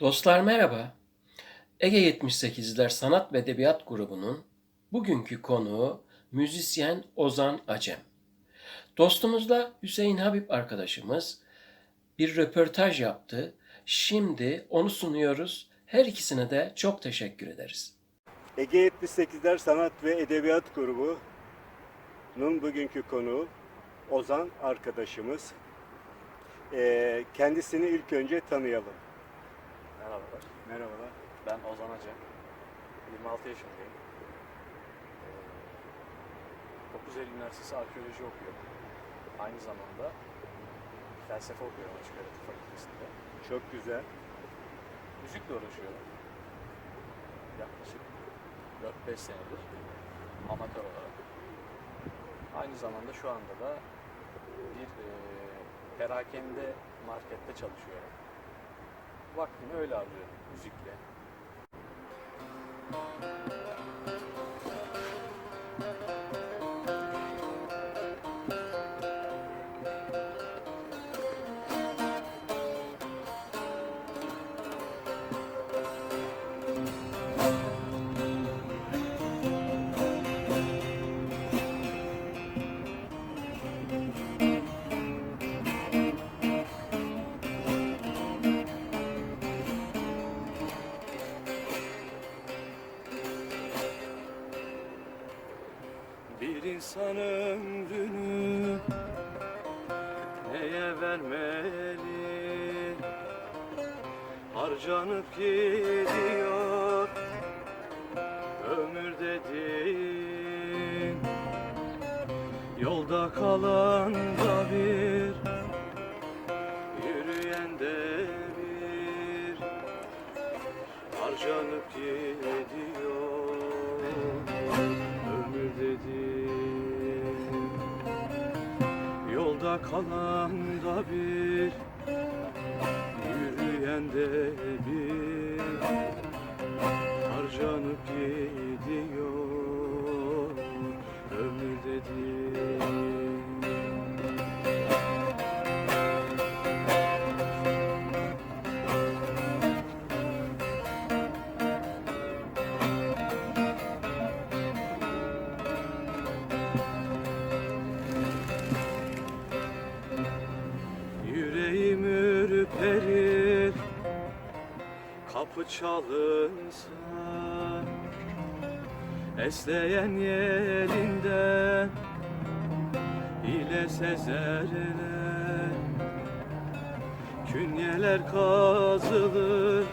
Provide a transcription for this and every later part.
Dostlar merhaba. Ege 78'ler Sanat ve Edebiyat grubunun bugünkü konuğu müzisyen Ozan Acem. Dostumuzla Hüseyin Habib arkadaşımız bir röportaj yaptı. Şimdi onu sunuyoruz. Her ikisine de çok teşekkür ederiz. Ege 78'ler Sanat ve Edebiyat Grubu'nun bugünkü konuğu Ozan arkadaşımız. Ee, kendisini ilk önce tanıyalım. Merhabalar, Merhabalar. ben Ozan Acem. 26 yaşındayım. Ee, 9 Eylül Üniversitesi Arkeoloji okuyorum. Aynı zamanda felsefe okuyorum Açık Öğretim Fakültesi'nde. Çok güzel. Müzikle uğraşıyorum. Yaklaşık 4-5 senedir amatör olarak. Aynı zamanda şu anda da bir e, perakende markette çalışıyorum. Vaktimi öyle harcıyorum müzikle. İnsan ömrünü neye vermeli? Harcanıp gidiyor ömür dediğin Yolda kalan da bir Yürüyen de bir. Harcanıp gidiyor kalan da bir. Yürüyen de çalınsa Esleyen yerinden ile sezerler Künyeler kazılır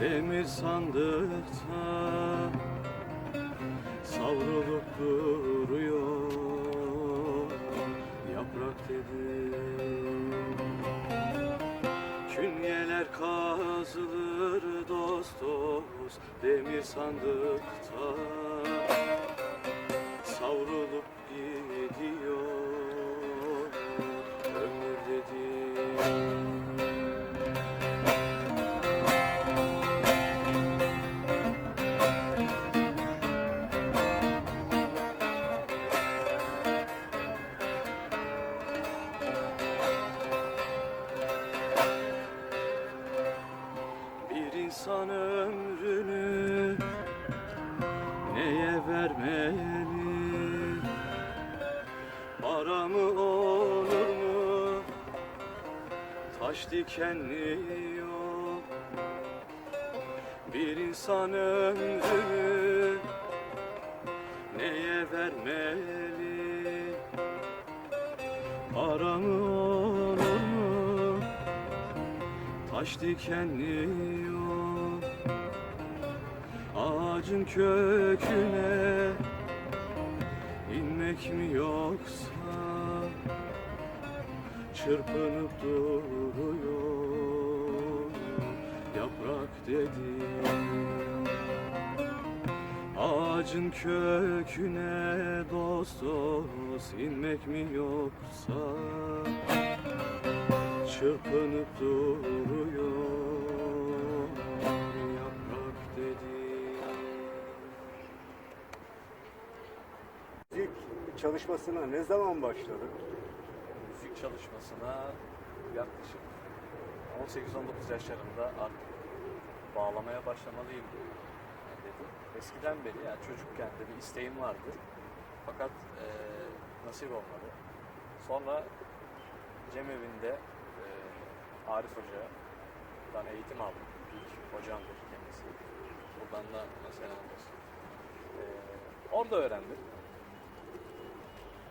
Demir sandıkta Savrulup duruyor Yaprak dedi kazılır dost dost Demir sandıkta. Savrulup gidiyor Ömür dedi dikenli yok. Bir insan ömrünü neye vermeli? Para mı olur mu? Taş dikenli yok Ağacın köküne inmek mi yoksa Çırpınıp duruyor. Yaprak dedi Ağacın köküne dost dost inmek mi yoksa? Çırpınıp duruyor. Yaprak dedi Müzik çalışmasına ne zaman başladın? Çalışmasına yaklaşık 18-19 yaşlarında artık bağlamaya başlamalıyım dedim. Eskiden beri yani çocukken de bir isteğim vardı. Fakat eee, nasip olmadı. Sonra Cemevinde eee Arif Hoca'dan eğitim aldım. İlk hocamdır kendisi. Buradan da selam olsun. Eee, orada öğrendim.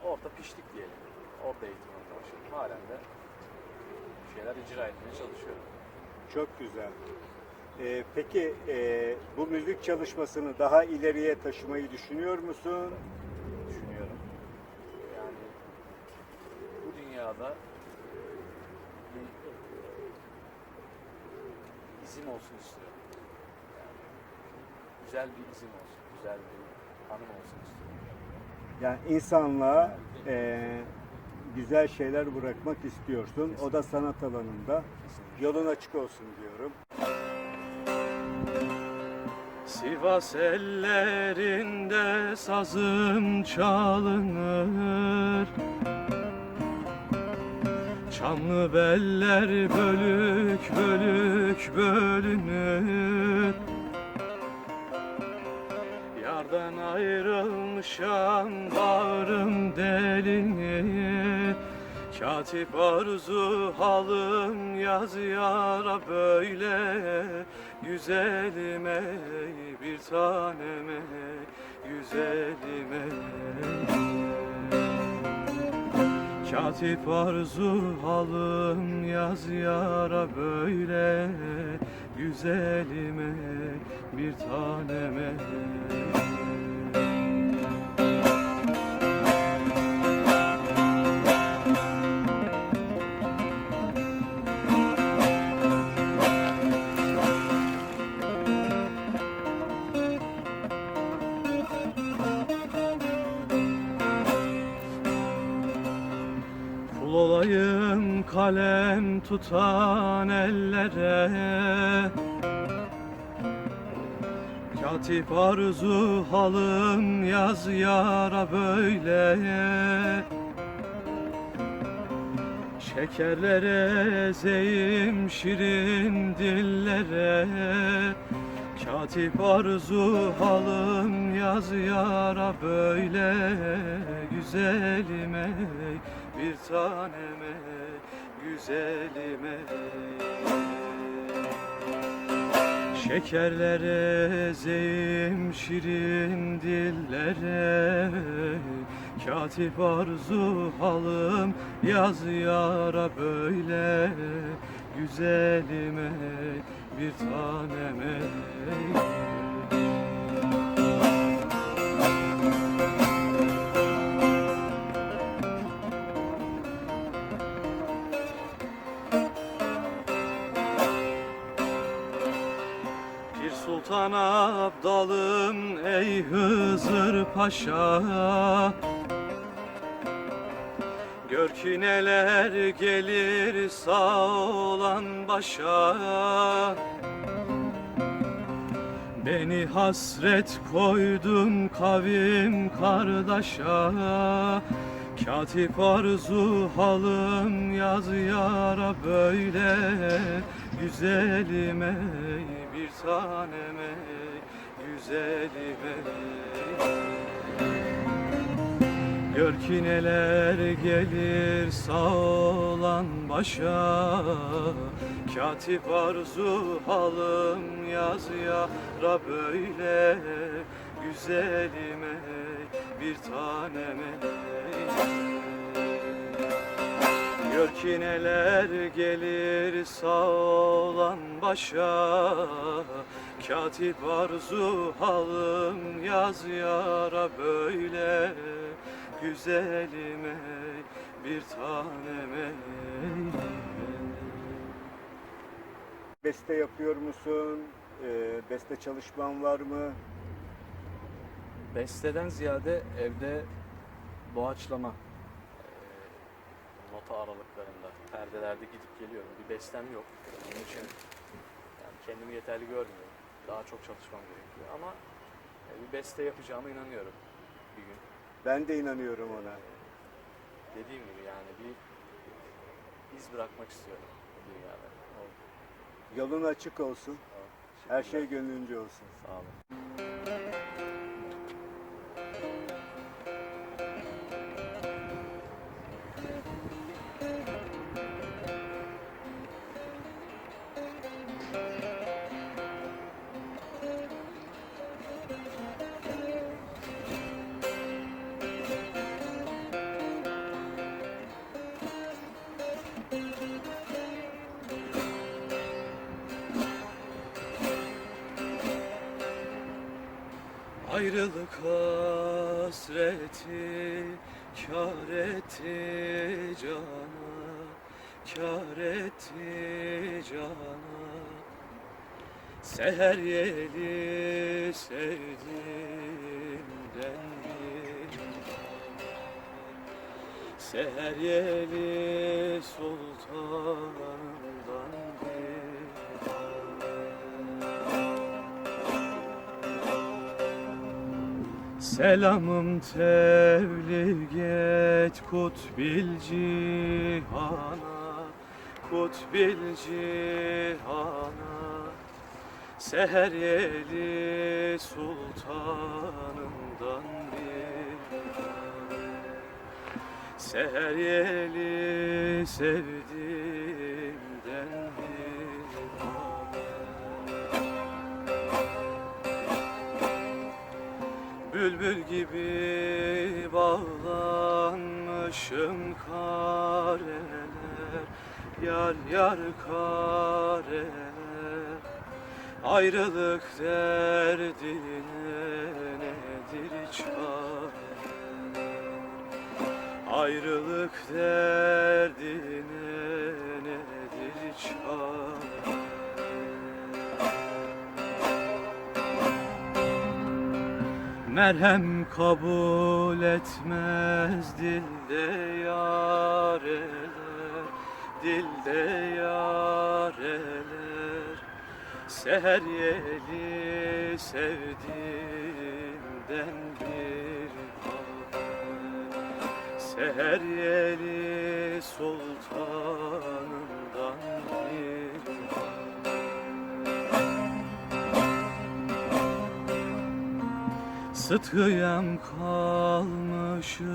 Orada piştik diyelim. Orada eğitimime başladım. Halen de bir şeyler icra etmeye çalışıyorum. Çok güzel. Ee, peki e, bu müzik çalışmasını daha ileriye taşımayı düşünüyor musun? düşünüyorum. Yani bu dünyada bir izim olsun istiyorum. Yani güzel bir izim olsun, güzel bir anım olsun istiyorum. Yani insanlığa e, güzel şeyler bırakmak istiyorsun. O da sanat alanında. Yolun açık olsun diyorum. Sivas ellerinde sazım çalınır Çamlı beller bölük bölük bölünür Yardan ayrılmışam bağrım delinir Katip arzu halım yaz yara böyle. Güzelime bir taneme güzelime. Katip arzu halım yaz yara böyle. Güzelime bir taneme kalem tutan ellere. Katip arzu halım yaz yara böyle. Şekerlere zeyim şirin dillere. Katip arzu halım yaz yara böyle. Güzelime bir taneme güzelime. Şekerlere zeyim şirin dillere. Katip arzu halım yaz yara böyle. Güzelime bir taneme sultan abdalım ey Hızır Paşa. Gör ki neler gelir sağ olan başa. Beni hasret koydun kavim kardeşa. Katip arzu halım yaz yara böyle Güzelime bir taneme güzelime Gör ki neler gelir sağ olan başa. Katip arzu halım yaz yara böyle Güzelime bir taneme Gör ki neler gelir sağ olan başa Katip arzu halım yaz yara böyle Güzelime bir taneme Beste yapıyor musun? Ee, beste çalışman var mı? Besteden ziyade evde doğaçlama nota aralıklarında, perdelerde gidip geliyorum. Bir bestem yok. Onun için yani kendimi yeterli görmüyorum. Daha çok çalışmam gerekiyor ama e, bir beste yapacağıma inanıyorum bir gün. Ben de inanıyorum ona. Dediğim gibi yani bir iz bırakmak istiyorum. Oldu. Yolun açık olsun. Her şey gönlünce olsun. Sağ olun. Ayrılık hasreti kâr etti cana Kâr etti cana Seher yeli sevdiğimden bir Seher yeli sultanımdan Selamım tebliğ et kutbil cihana Kutbil cihana. Seher yeli sultanımdan bir. Seher yeli sevdiğimden Bülbül gibi bağlanmışım kareler Yar yar kareler. Ayrılık derdine nedir çare Ayrılık derdine nedir çare Merhem kabul etmez dilde yareler Dilde yareler. Seher yeli sevdiğimden bir haber. Seher yeli sultanımdan Sıtkıyam kalmışım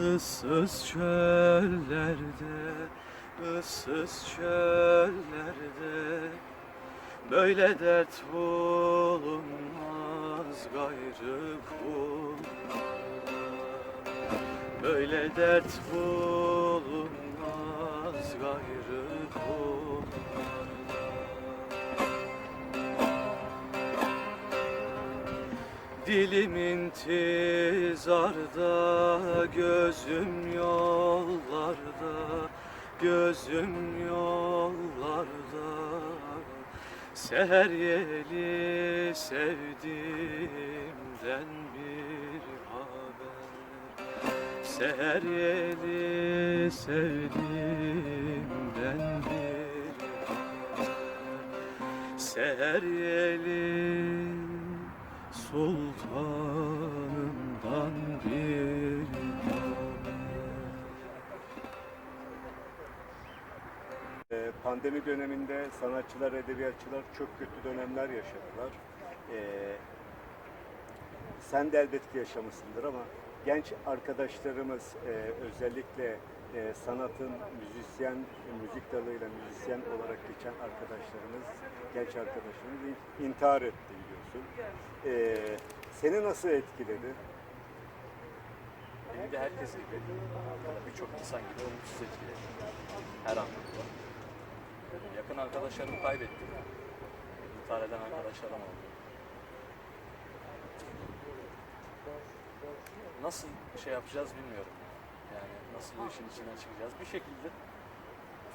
ıssız çöllerde ıssız çöllerde. Böyle dert bulunmaz gayrı kul Böyle dert bulunmaz gayrı Dilim intizarda, gözüm yollarda, gözüm yollarda. Seher yeli sevdiğimden bir haber. Seher yeli sevdiğimden bir haber. Seher yeli sultanımdan bir haber. Ee, Pandemi döneminde sanatçılar, edebiyatçılar çok kötü dönemler yaşadılar. Ee, sen de elbette yaşamışsındır ama genç arkadaşlarımız e, özellikle e, sanatın müzisyen, müzik dalıyla müzisyen olarak geçen arkadaşlarımız, genç arkadaşlarımız in- intihar etti biliyorsun. Ee, seni nasıl etkiledi? Beni de herkes gibi, birçok insan gibi olumsuz etkiledi. Her anlamda. Yakın arkadaşlarımı kaybettim. İntihar eden arkadaşlarım oldu. Nasıl şey yapacağız bilmiyorum. Yani nasıl bu işin içinden çıkacağız. Bir şekilde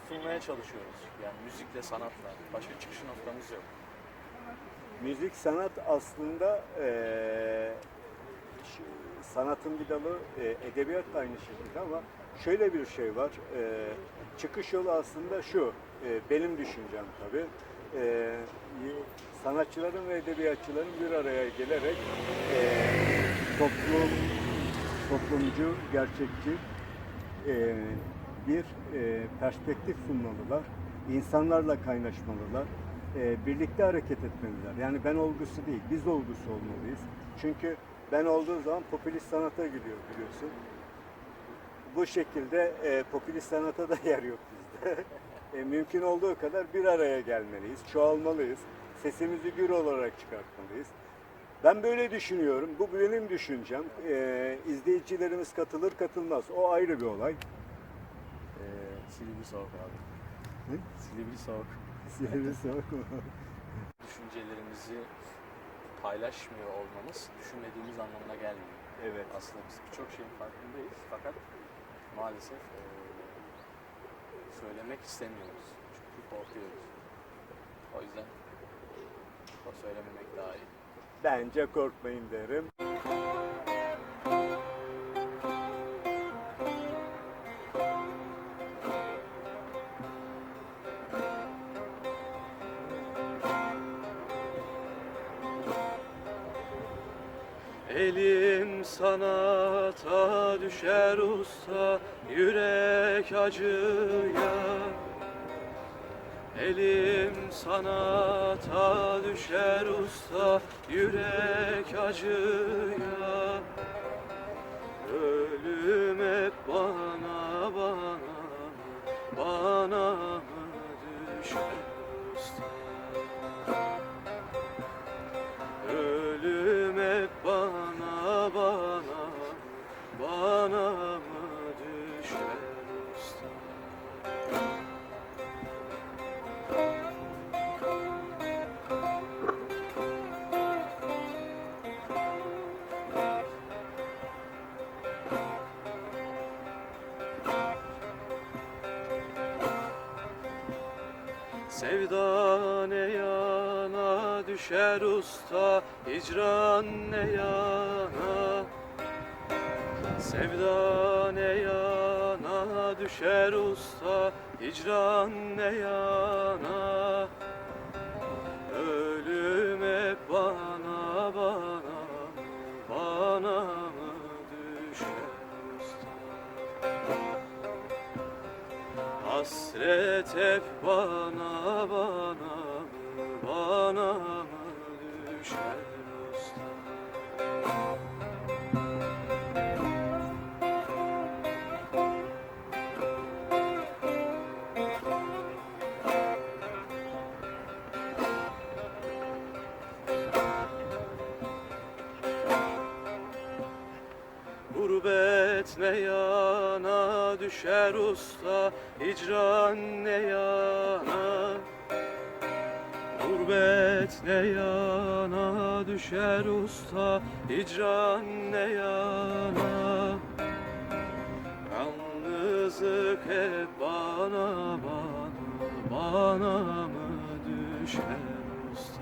tutulmaya çalışıyoruz. Yani müzikle, sanatla. Başka çıkış noktamız yok. Müzik sanat aslında şu- sanatın bir dalı, eee, edebiyat da aynı şekilde ama şöyle bir şey var. eee, çıkış yolu aslında şu, eee, benim düşüncem tabii. Y- sanatçıların ve edebiyatçıların bir araya gelerek eee, toplum, toplumcu, gerçekçi eee, bir eee, perspektif sunmalılar. insanlarla kaynaşmalılar, e, birlikte hareket etmeliler. Yani ben olgusu değil, biz olgusu olmalıyız. Çünkü ben olduğu zaman popülist sanata gidiyor biliyorsun. Bu şekilde e, popülist sanata da yer yok bizde. E, mümkün olduğu kadar bir araya gelmeliyiz, çoğalmalıyız. Sesimizi gür olarak çıkartmalıyız. Ben böyle düşünüyorum. Bu benim düşüncem. E, izleyicilerimiz katılır katılmaz. O ayrı bir olay. Ee, Silivri soğuk abi. Hı? Silivri soğuk. Sihirli soğuk mu? Düşüncelerimizi paylaşmıyor olmamız düşünmediğimiz anlamına gelmiyor. evet. Aslında biz birçok şeyin farkındayız fakat maalesef eee, söylemek istemiyoruz. Çünkü korkuyoruz. O yüzden o söylememek daha iyi. Bence korkmayın derim. Sanata düşer usta yürek acıya. Elim sanata düşer usta yürek acıya. Ölüm hep bana bana bana düşer usta Hicran ne yana Sevda ne yana düşer usta Hicran ne yana. Ölüm hep bana bana Bana mı düşer usta? Hasret hep bana bana bana düşer usta Hicran ne yana? Yalnızlık hep bana bana Bana mı düşer usta?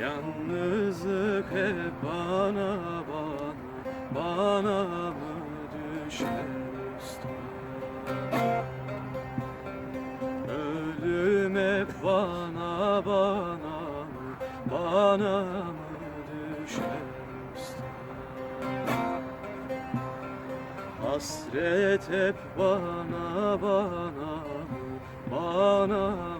Yalnızlık hep bana bana Bana mı düşer Bana mı düşer usta Hasret hep bana bana Bana